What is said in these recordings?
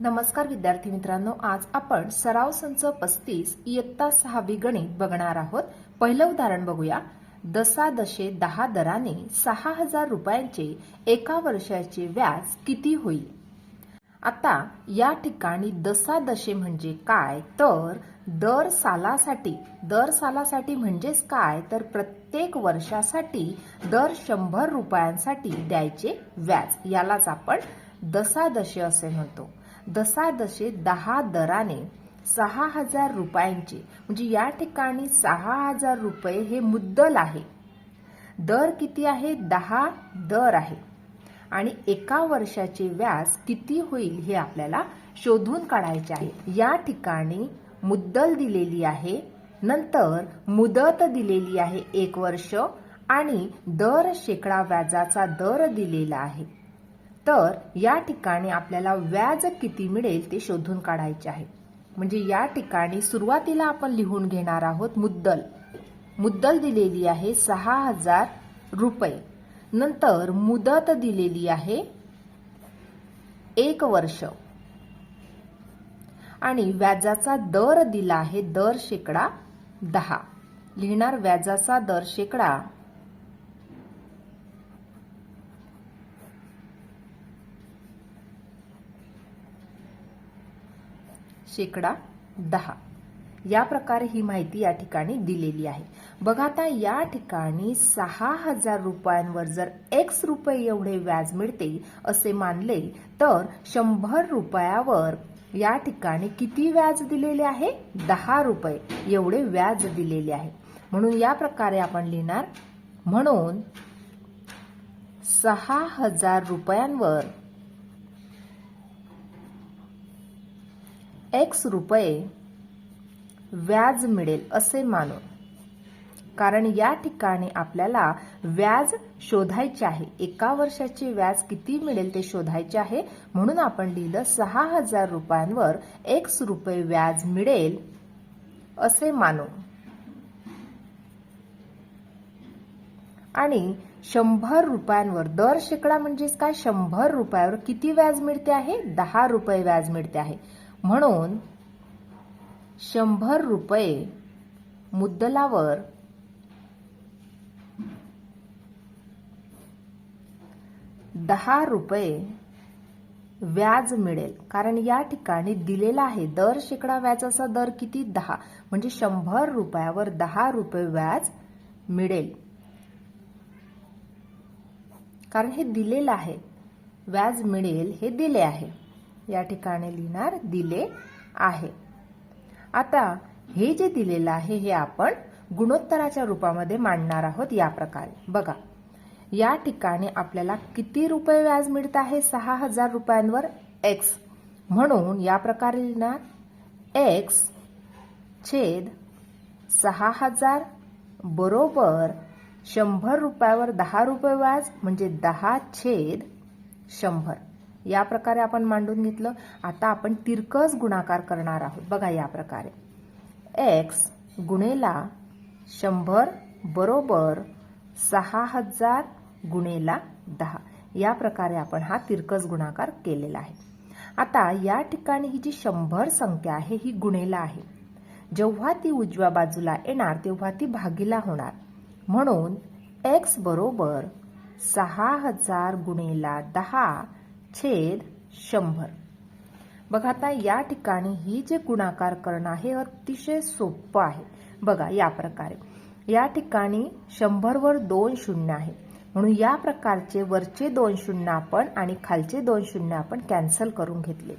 नमस्कार विद्यार्थी मित्रांनो आज आपण सराव संच पस्तीस इयत्ता सहावी गणित बघणार आहोत. पहिलं उदाहरण बघूया. दसा दशे दहा दराने सहा हजार रुपयांचे एका वर्षाचे व्याज किती होईल? आता या ठिकाणी दसा दशे म्हणजे काय? तर दर सालासाठी दर सालासाठी म्हणजेच काय? तर प्रत्येक वर्षासाठी दर शंभर रुपयांसाठी द्यायचे व्याज. यालाच आपण दशादशे असे म्हणतो. दसादशे दहा दराने सहा हजार रुपयांचे म्हणजे या ठिकाणी सहा हजार रुपये हे मुद्दल आहे. दर किती आहे? दहा दर आहे. आणि एका वर्षाचे व्याज किती होईल हे आपल्याला शोधून काढायचे आहे. या ठिकाणी मुद्दल दिलेली आहे नंतर मुदत दिलेली आहे एक वर्ष आणि दर शेकडा व्याजाचा दर दिलेला आहे. तर या ठिकाणी आपल्याला व्याज किती मिळेल ते शोधून काढायचे आहे. म्हणजे या ठिकाणी सुरुवातीला आपण लिहून घेणार आहोत मुद्दल. मुद्दल दिलेली आहे सहा हजार रुपये. नंतर मुदत दिलेली आहे एक वर्ष. आणि व्याजाचा दर दिला आहे दर शेकडा दहा. लिहिणार व्याजाचा दर शेकडा शेकडा दहा. या प्रकारे ही माहिती या ठिकाणी दिलेली आहे. बघा आता या ठिकाणी सहा हजार रुपयांवर जर एक्स रुपये एवढे व्याज मिळते असे मानले तर शंभर रुपयावर या ठिकाणी किती व्याज दिलेले आहे? दहा रुपये एवढे व्याज दिलेले आहे. म्हणून या प्रकारे आपण लिहिणार म्हणून सहा हजार रुपयांवर एक्स रुपये व्याज मिळेल असे मानून. कारण या ठिकाणी आपल्याला व्याज शोधायचे आहे. एका वर्षाचे व्याज किती मिळेल ते शोधायचे आहे. म्हणून आपण लिहिलं सहा हजार रुपयांवर एक्स रुपये व्याज मिळेल असे मानू आणि शंभर रुपयांवर दर शेकडा म्हणजेच काय? शंभर रुपयावर किती व्याज मिळते आहे? दहा रुपये व्याज मिळते आहे. म्हणून शंभर रुपये मुद्दलावर दहा रुपये व्याज मिळेल. कारण या ठिकाणी दिलेला आहे दर शेकडा व्याजाचा दर किती? दहा. म्हणजे शंभर रुपयावर दहा रुपये व्याज मिळेल. कारण हे दिलेलं आहे. व्याज मिळेल हे दिले आहे. या ठिकाणी लिहिणार दिले आहे. आता हे जे दिलेलं आहे हे आपण गुणोत्तराच्या रूपामध्ये मांडणार आहोत या प्रकारे. बघा या ठिकाणी आपल्याला किती रुपये व्याज मिळत आहे? सहा हजार रुपयांवर एक्स म्हणून या प्रकारे लिहिणार. एक्स छेद सहा हजार बरोबर शंभर रुपयावर दहा रुपये व्याज म्हणजे दहा छेद शंभर. या प्रकारे आपण मांडून घेतलं. आता आपण तिरकस गुणाकार करणार आहोत. बघा या प्रकारे. एक्स गुणेला शंभर बरोबर सहा हजार गुणेला दहा. या प्रकारे आपण हा तिरकस गुणाकार केलेला आहे. आता या ठिकाणी ही जी शंभर संख्या आहे ही गुणेला आहे. जेव्हा ती उजव्या बाजूला येणार तेव्हा ती भागीला होणार. म्हणून एक्स बरोबर सहा हजार गुणेला दहा छेद शंभर. बघा आता या ठिकाणी ही जे गुणाकार करणं आहे अतिशय सोपं आहे. बघा या प्रकारे. या ठिकाणी शंभरवर दोन शून्य आहे. म्हणून या प्रकारचे वरचे दोन शून्य आपण आणि खालचे दोन शून्य आपण कॅन्सल करून घेतले.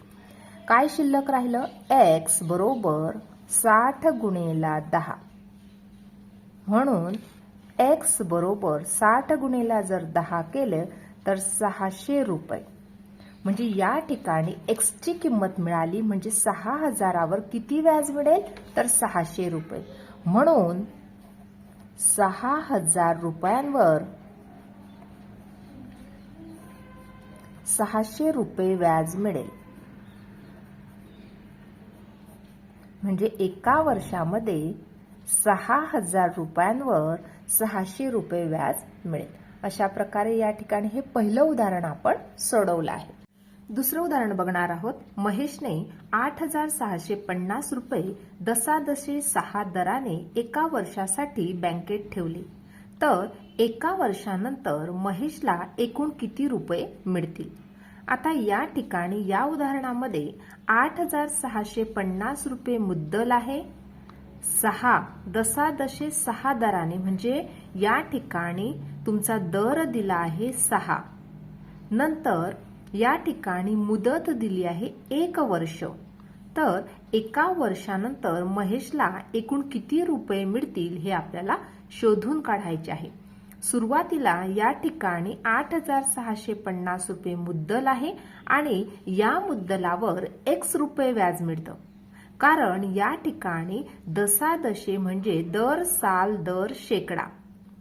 काय शिल्लक राहिलं? एक्स बरोबर साठ गुणेला दहा. म्हणून एक्स बरोबर साठ गुणेला जर दहा केलं तर सहाशे रुपये. म्हणजे या ठिकाणी एक्सची किंमत मिळाली म्हणजे सहा हजारावर किती व्याज मिळेल? तर सहाशे रुपये. म्हणून सहा हजार रुपयांवर सहाशे रुपये व्याज मिळेल. म्हणजे एका वर्षामध्ये सहा हजार रुपयांवर सहाशे रुपये व्याज मिळेल. अशा प्रकारे या ठिकाणी हे पहिलं उदाहरण आपण सोडवलं आहे. दुसरं उदाहरण बघणार आहोत. महेशने आठ हजार सहाशे पन्नास रुपये दसादशे सहा दराने एका वर्षासाठी बँकेत ठेवले. तर एका वर्षानंतर महेशला एकूण किती रुपये मिळतील? आता या ठिकाणी या उदाहरणामध्ये आठ हजार सहाशे पन्नास रुपये मुद्दल आहे. सहा दसादशे सहा दराने म्हणजे या ठिकाणी तुमचा दर दिला आहे सहा. नंतर या ठिकाणी मुदत दिली आहे एक वर्ष. तर एका वर्षानंतर महेशला एकूण किती रुपये मिळतील हे आपल्याला शोधून काढायचे आहे. सुरुवातीला या ठिकाणी आठ हजार सहाशे पन्नास रुपये मुद्दल आहे आणि या मुद्दलावर एक्स रुपये व्याज मिळतं. कारण या ठिकाणी दसादशे म्हणजे दर साल दर शेकडा.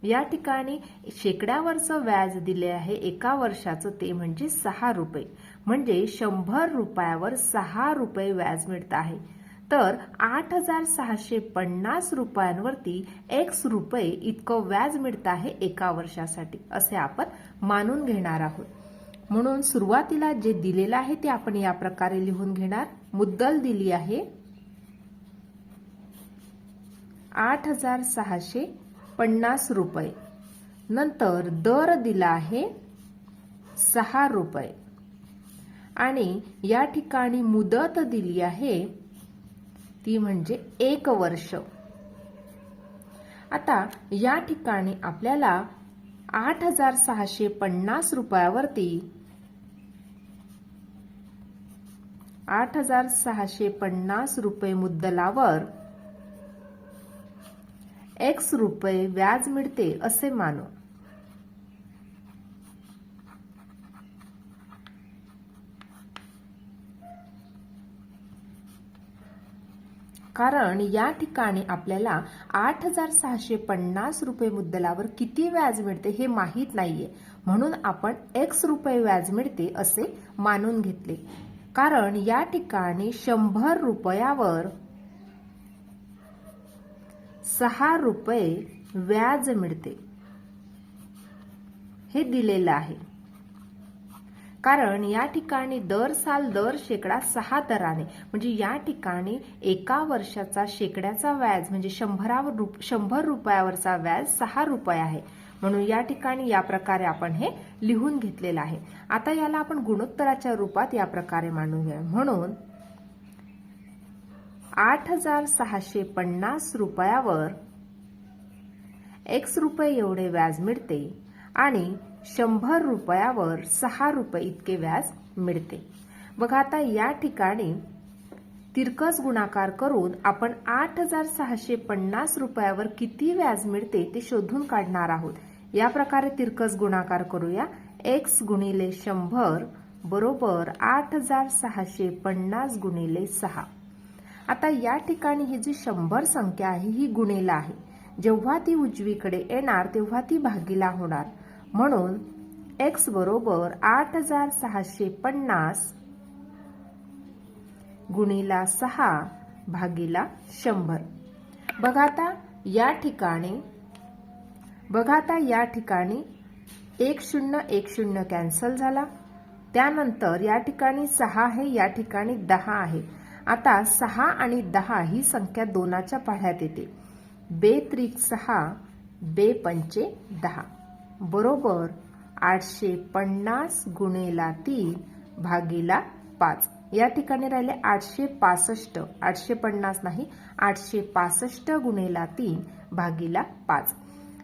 या ठिकाणी शेकड्यावरचं व्याज दिले आहे एका वर्षाचं ते म्हणजे सहा रुपये. म्हणजे शंभर रुपयावर सहा रुपये व्याज मिळत आहे. तर आठ हजार सहाशे पन्नास रुपयांवरती एक्स रुपये इतकं व्याज मिळत आहे एका वर्षासाठी असे आपण मानून घेणार आहोत. म्हणून सुरुवातीला जे दिलेलं आहे ते आपण या प्रकारे लिहून घेणार. मुद्दल दिली आहे आठ हजार सहाशे पन्नास रुपये. नंतर दर दिला आहे सहा रुपये. आणि या ठिकाणी मुदत दिली आहे ती म्हणजे एक वर्ष. आता या ठिकाणी आपल्याला आठ हजार सहाशे पन्नास रुपयावरती आठ हजार सहाशे पन्नास रुपये मुद्दलावर एक्स रुपये व्याज मिळते असे मानू. कारण या ठिकाणी आपल्याला आठ हजार सहाशे पन्नास रुपये मुद्दलावर किती व्याज मिळते हे माहीत नाहीये. म्हणून आपण एक्स रुपये व्याज मिळते असे मानून घेतले. कारण या ठिकाणी शंभर रुपयावर सहा रुपये व्याज मिळते. हे दिलेलं आहे. कारण या ठिकाणी दर साल दर शेकडा सहा दराने म्हणजे या ठिकाणी एका वर्षाचा शेकड्याचा व्याज म्हणजे शंभरावर शंभर रुपयावरचा व्याज सहा रुपये आहे. म्हणून या ठिकाणी या प्रकारे आपण हे लिहून घेतलेलं आहे. आता याला आपण गुणोत्तराच्या रूपात या प्रकारे मांडून म्हणून आठ हजार सहाशे पन्नास रुपयावर एक्स रुपये एवढे व्याज मिळते आणि शंभर रुपयावर सहा रुपये इतके व्याज मिळते. बघा आता या ठिकाणी तिरकस गुणाकार करून आपण आठ हजार सहाशे पन्नास रुपयावर किती व्याज मिळते ते शोधून काढणार आहोत. या प्रकारे तिरकस गुणाकार करूया. एक्स गुणिले शंभर बरोबर आठ हजार सहाशे पन्नास गुणिले सहा. आता या ठिकाणी ही जी शंभर संख्या आहे ही गुणेला आहे. जेव्हा ती उजवीकडे येणार तेव्हा ती भागीला होणार. म्हणून एक्स बरोबर आठ हजार सहाशे पन्नास गुणीला सहा भागीला शंभर. बघा आता या ठिकाणी बघा आता या ठिकाणी एक शून्य एक शून्य कॅन्सल झाला. त्यानंतर या ठिकाणी सहा आहे या ठिकाणी दहा आहे. आता सहा आणि दहा ही संख्या दोनाच्या पाढ्यात येते. बे त्रिक सहा बे पंचे दहा. बरोबर आठशे पन्नास गुणेला तीन भागीला पाच. या ठिकाणी राहिले आठशे पासष्ट. आठशे पन्नास नाही आठशे पासष्ट गुणेला तीन भागीला पाच.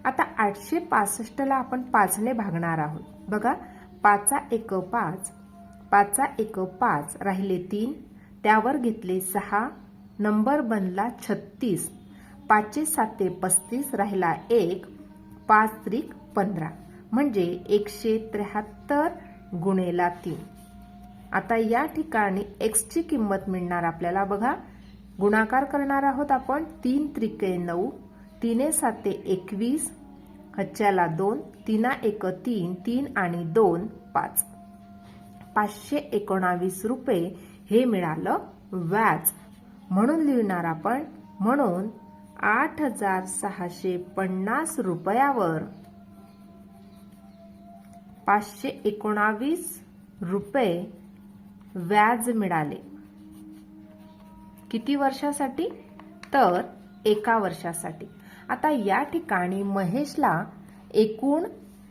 आता आठशे पासष्टला आपण पाचने भागणार आहोत. बघा पाचा एक पाच पाचा एक पाच राहिले तीन त्यावर घेतले सहा नंबर बनला छत्तीस पाचशे साते पस्तीस राहिला एक पाच त्रिक पंधरा म्हणजे एकशे त्र्याहत्तर गुणेला तीन. आता या ठिकाणी एक्सची किंमत मिळणार आपल्याला बघा. गुणाकार करणार आहोत आपण. तीन त्रिके नऊ तिने साते एकवीस हच्च्याला दोन तिना एक तीन तीन आणि दोन पाच. पाचशे एकोणावीस रुपये हे मिळालं व्याज. म्हणून लिहिणार आपण म्हणून आठ हजार सहाशे पन्नास रुपयावर. पाचशे एकोणावीस रुपये व्याज मिळाले. किती वर्षासाठी? तर एका वर्षासाठी. आता या ठिकाणी महेशला एकूण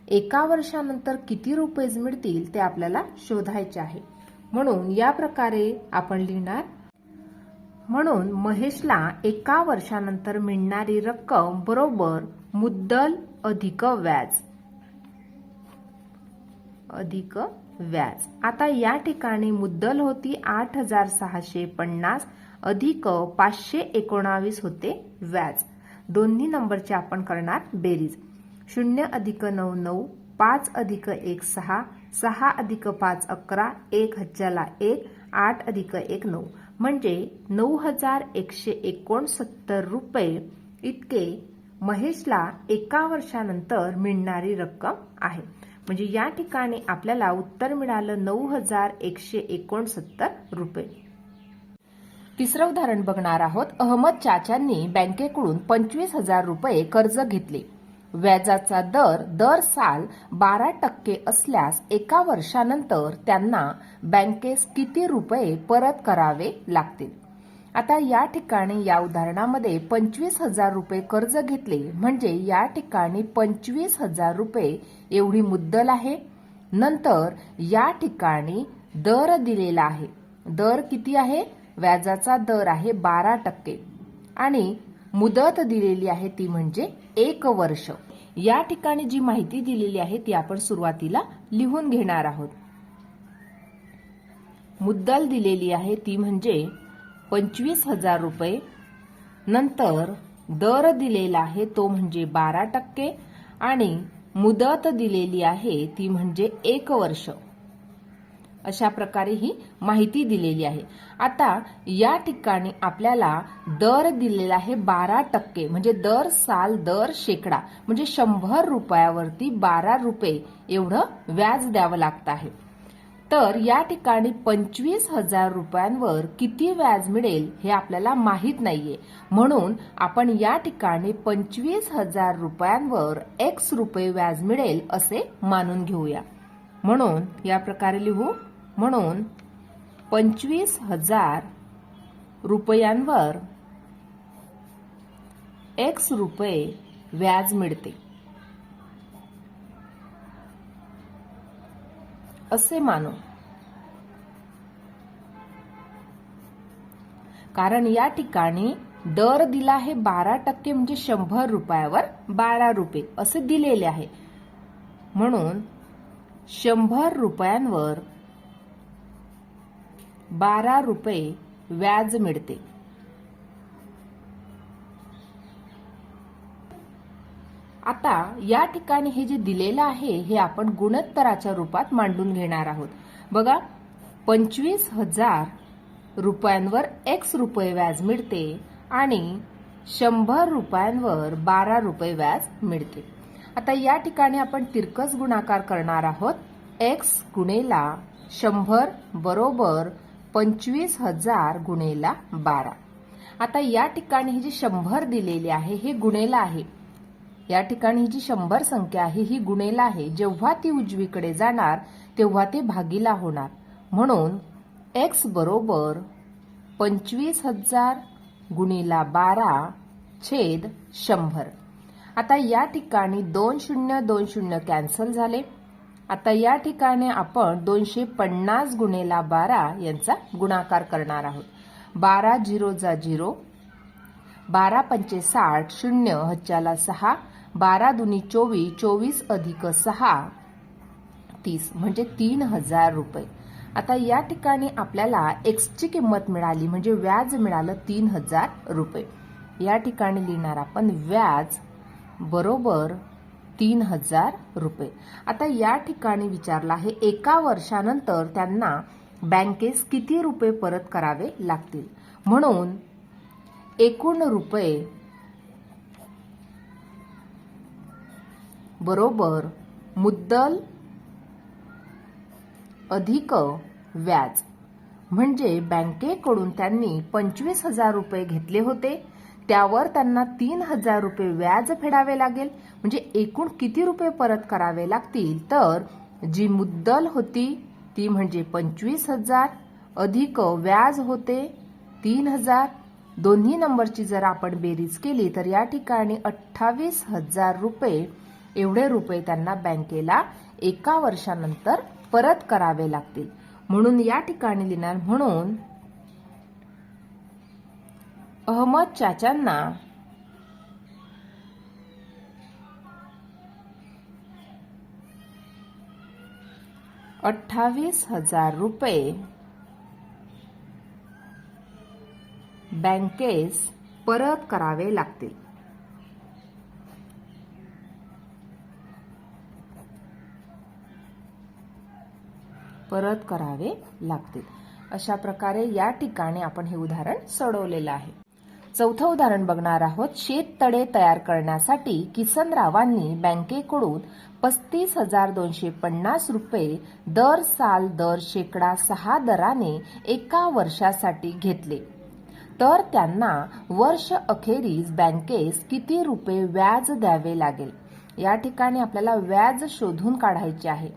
एका वर्षानंतर किती रुपये मिळतील ते आपल्याला शोधायचे आहे. म्हणून या प्रकारे आपण लिहिणार. म्हणून महेशला एका वर्षानंतर मिळणारी रक्कम बरोबर मुद्दल अधिक व्याज. अधिक व्याज. आता या ठिकाणी मुद्दल होती आठ हजार सहाशे पन्नास अधिक पाचशे एकोणावीस होते व्याज. दोन्ही नंबरचे आपण करणार बेरीज. शून्य अधिक नऊ नऊ पाच अधिक एक सहा सहा अधिक पाच अकरा एक हजारला एक आठ अधिक एक नऊ. म्हणजे नऊ हजार एकशे एकोणसत्तर रुपये इतके महेशला एका वर्षानंतर मिळणारी रक्कम आहे. म्हणजे या ठिकाणी आपल्याला उत्तर मिळालं नऊ हजार एकशे एकोणसत्तर रुपये. तिसरं उदाहरण बघणार आहोत. अहमद चाचांनी बँकेकडून पंचवीस हजार रुपये कर्ज घेतले. व्याजाचा दर दर साल बारा टक्के असल्यास एका वर्षानंतर त्यांना बँकेस किती रुपये परत करावे लागतील? आता या ठिकाणी या उदाहरणामध्ये पंचवीस हजार रुपये कर्ज घेतले. म्हणजे या ठिकाणी पंचवीस हजार रुपये एवढी मुद्दल आहे. नंतर या ठिकाणी दर दिलेला आहे. दर किती आहे? व्याजाचा दर आहे बारा टक्के. आणि मुदत दिलेली आहे ती म्हणजे एक वर्ष. या ठिकाणी जी माहिती दिलेली आहे ती आपण सुरुवातीला लिहून घेणार आहोत. मुद्दल दिलेली आहे ती म्हणजे पंचवीस हजार रुपये. नंतर दर दिलेला आहे तो म्हणजे बारा टक्के. आणि मुदत दिलेली आहे ती म्हणजे एक वर्ष. अशा प्रकारे ही माहिती दिलेली आहे. आता या ठिकाणी आपल्याला दर दिलेला आहे बारा टक्के म्हणजे दर साल दर शेकडा म्हणजे शंभर रुपयावरती बारा रुपये एवढं व्याज द्यावं लागतं आहे. तर या ठिकाणी पंचवीस हजार रुपयांवर किती व्याज मिळेल हे आपल्याला माहीत नाहीये. म्हणून आपण या ठिकाणी पंचवीस हजार रुपयांवर एक्स रुपये व्याज मिळेल असे मानून घेऊया. म्हणून या प्रकारे लिहू. म्हणून पंचवीस हजार रुपयांवर एक्स रुपये व्याज मिळते. असे मानू. कारण या ठिकाणी दर दिला आहे बारा टक्के म्हणजे शंभर रुपयावर बारा रुपये असे दिलेले आहे. म्हणून शंभर रुपयांवर बारा रुपये व्याज मिळते. आता या ठिकाणी हे जे दिलेलं आहे हे आपण गुणोत्तराच्या रूपात मांडून घेणार आहोत. बघा पंचवीस हजार रुपयांवर एक्स रुपये व्याज मिळते आणि शंभर रुपयांवर बारा रुपये व्याज मिळते. आता या ठिकाणी आपण तिरकस गुणाकार करणार आहोत. एक्स गुणेला शंभर बरोबर पंचवीस हजार गुणेला बारा. आता या ठिकाणी ही जी शंभर दिलेली आहे हे गुणेला आहे. या ठिकाणी ही जी शंभर संख्या आहे ही गुणेला आहे. जेव्हा ती उजवीकडे जाणार तेव्हा ते भागीला होणार. म्हणून एक्स बरोबर पंचवीस हजार गुणीला बारा छेद शंभर. आता या ठिकाणी दोन शून्य दोन शून्य कॅन्सल झाले. आता या ठिकाणी आपण दोनशे पन्नास गुणेला बारा यांचा गुणाकार करणार आहोत. बारा झिरोचा झिरो बारा पंचे साठ शून्य हच्च्याला सहा बारा दुनी चोवीस चोवीस अधिक सहा तीस म्हणजे तीन हजार रुपये. आता या ठिकाणी आपल्याला एक्सची किंमत मिळाली म्हणजे व्याज मिळालं तीन हजार रुपये. या ठिकाणी लिहिणार आपण व्याज बरोबर तीन हजार रुपये. आता या ठिकाणी विचारलं आहे एका वर्षानंतर त्यांना बँकेस किती रुपये परत करावे लागतील? म्हणून एकूण रुपये बरोबर मुद्दल अधिक व्याज. म्हणजे बँकेकडून त्यांनी पंचवीस हजार रुपये घेतले होते. त्यावर त्यांना तीन हजार रुपये व्याज फेडावे लागेल. म्हणजे एकूण किती रुपये परत करावे लागतील? तर जी मुद्दल होती ती म्हणजे पंचवीस हजार. अधिक व्याज होते तीन हजार. दोन्ही नंबरची जर आपण बेरीज केली तर या ठिकाणी अठ्ठावीस हजार रुपये एवढे रुपये त्यांना बँकेला एका वर्षानंतर परत करावे लागतील. म्हणून या ठिकाणी लिहिणार म्हणून अहमद चाचांना. अठ्ठावीस हजार रुपये. बँकेस परत करावे लागतील. परत करावे लागतील. अशा प्रकारे या ठिकाणी आपण हे उदाहरण सोडवलेलं आहे. चौथं उदाहरण बघणार आहोत. शेततळे तयार करण्यासाठी किसनरावांनी बँकेकडून पस्तीस हजार दोनशे पन्नास रुपये दर साल दर शेकडा सहा दराने एका वर्षासाठी घेतले. तर त्यांना वर्ष अखेरीस बँकेस किती रुपये व्याज द्यावे लागेल? या ठिकाणी आपल्याला व्याज शोधून काढायचे आहे.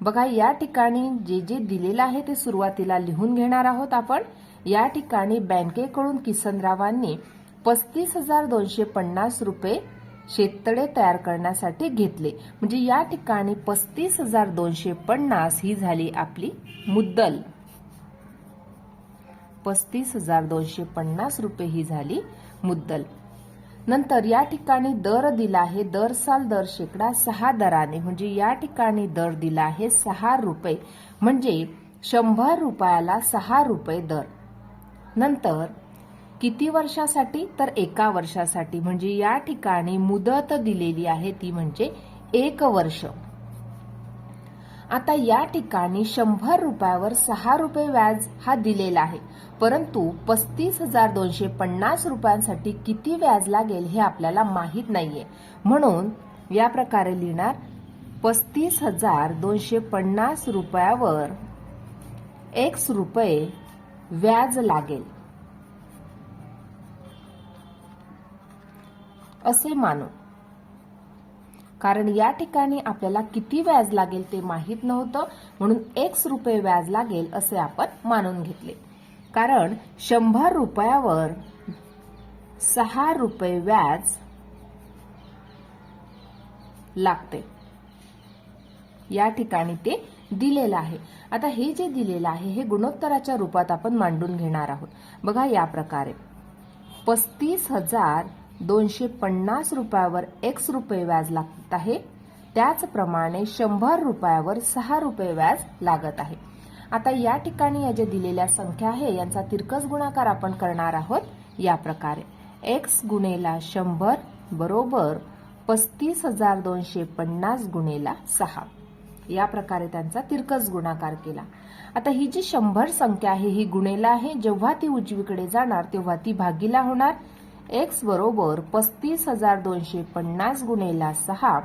बघा या ठिकाणी जे जे दिलेलं आहे ते सुरुवातीला लिहून घेणार आहोत आपण. या ठिकाणी बँकेकडून किसनरावांनी पस्तीस हजार दोनशे पन्नास रुपये शेततळे तयार करण्यासाठी घेतले. म्हणजे या ठिकाणी पस्तीस हजार दोनशे पन्नास ही झाली आपली मुद्दल. पस्तीस हजार दोनशे पन्नास रुपये ही झाली मुद्दल. नंतर या ठिकाणी दर दिला आहे दर साल दर शेकडा सहा दराने. म्हणजे या ठिकाणी दर दिला आहे सहा रुपये. म्हणजे शंभर रुपयाला सहा रुपये दर. नंतर किती वर्षासाठी? तर एका वर्षासाठी. म्हणजे या ठिकाणी मुदत दिलेली आहे ती म्हणजे एक वर्ष. आता या ठिकाणी शंभर रुपयावर सहा रुपये व्याज हा दिलेला आहे. परंतु पस्तीस हजार दोनशे पन्नास रुपयांसाठी किती व्याज लागेल हे आपल्याला माहीत नाहीये. म्हणून या प्रकारे लिहिणार पस्तीस हजार दोनशे पन्नास रुपयावर एक्स रुपये व्याज लागेल. असे मानू. कारण या ठिकाणी आपल्याला किती व्याज लागेल ते माहीत नव्हतं म्हणून एक्स रुपये व्याज लागेल असे आपण मानून घेतले. कारण शंभर रुपयावर सहा रुपये व्याज लागते. या ठिकाणी ते दिलेलं आहे. आता हे जे दिलेलं आहे हे गुणोत्तराच्या रूपात आपण मांडून घेणार आहोत. बघा या प्रकारे. पस्तीस हजार दोनशे पन्नास रुपयावर एक्स रुपये व्याज लागत आहे. त्याचप्रमाणे शंभर रुपयावर सहा रुपये व्याज लागत आहे. आता या ठिकाणी या ज्या दिलेल्या संख्या आहे यांचा तिरकस गुणाकार आपण करणार आहोत या प्रकारे. एक्स गुणेला शंभर बरोबर पस्तीस हजार दोनशे पन्नास गुणेला सहा. या प्रकारे त्यांचा तिरकस गुणाकार केला. आता ही जी शंभर संख्या आहे ही गुणेला आहे. जेव्हा ती उजवीकडे जाणार तेव्हा ती भागीला होणार. एक्स बरोबर पस्तीस हजार दोनशे पन्नास गुणेला सहा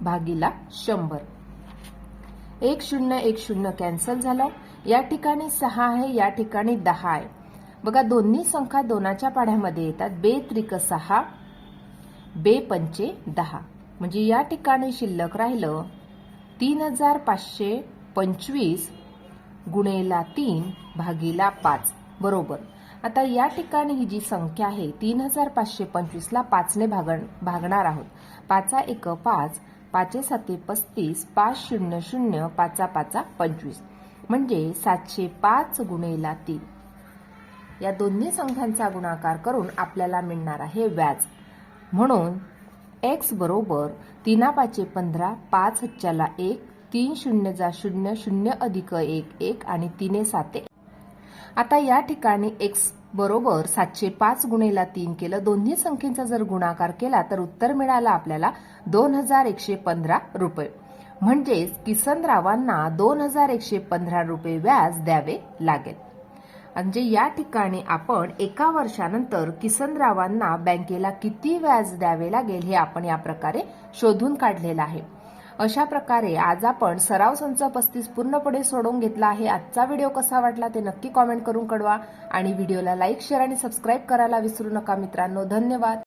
भागीला शंभर. एक शून्य एक शून्य कॅन्सल झालं. या ठिकाणी सहा आहे या ठिकाणी दहा आहे. बघा दोन्ही संख्या दोनाच्या पाढ्यामध्ये येतात. बे त्रिक सहा बे पंचे दहा. म्हणजे या ठिकाणी शिल्लक राहिलं तीन हजार पाचशे पंचवीस गुणेला तीन भागीला पाच. बरोबर. आता या ठिकाणी ही जी संख्या आहे तीन हजार पाचशे पंचवीसला पाचने भाग भागणार आहोत. पाचा एक पाच पाचे साते पस्तीस पाच शून्य शून्य पाचा पाचा पंचवीस. म्हणजे सातशे पाच गुणेला तीन. या दोन्ही संख्यांचा गुणाकार करून आपल्याला मिळणार आहे व्याज. म्हणून एक्स बरोबर तीना पाचे पंधरा पाच हच्च्याला एक तीन शून्य जा शून्य शून्य अधिक एक एक आणि तीने साते आता या ठिकाणी एक्स बरोबर सातशे पाच गुणेला तीन केलं. दोन्ही संख्येचा जर गुणाकार केला तर उत्तर मिळालं आपल्याला दोन हजार एकशे पंधरा रुपये. म्हणजेच किसनरावांना दोन हजार एकशे पंधरा रुपये व्याज द्यावे लागेल. म्हणजे या ठिकाणी आपण एका वर्षानंतर किसनरावांना बँकेला किती व्याज द्यावे लागेल हे आपण या प्रकारे शोधून काढलेलं आहे. अशा प्रकारे आज आपण सराव संच पस्तीस पूर्णपणे सोडवून घेतला आहे. आजचा व्हिडिओ कसा वाटला ते नक्की कॉमेंट करून कळवा. आणि व्हिडिओला लाईक शेअर आणि सबस्क्राईब करायला विसरू नका मित्रांनो. धन्यवाद.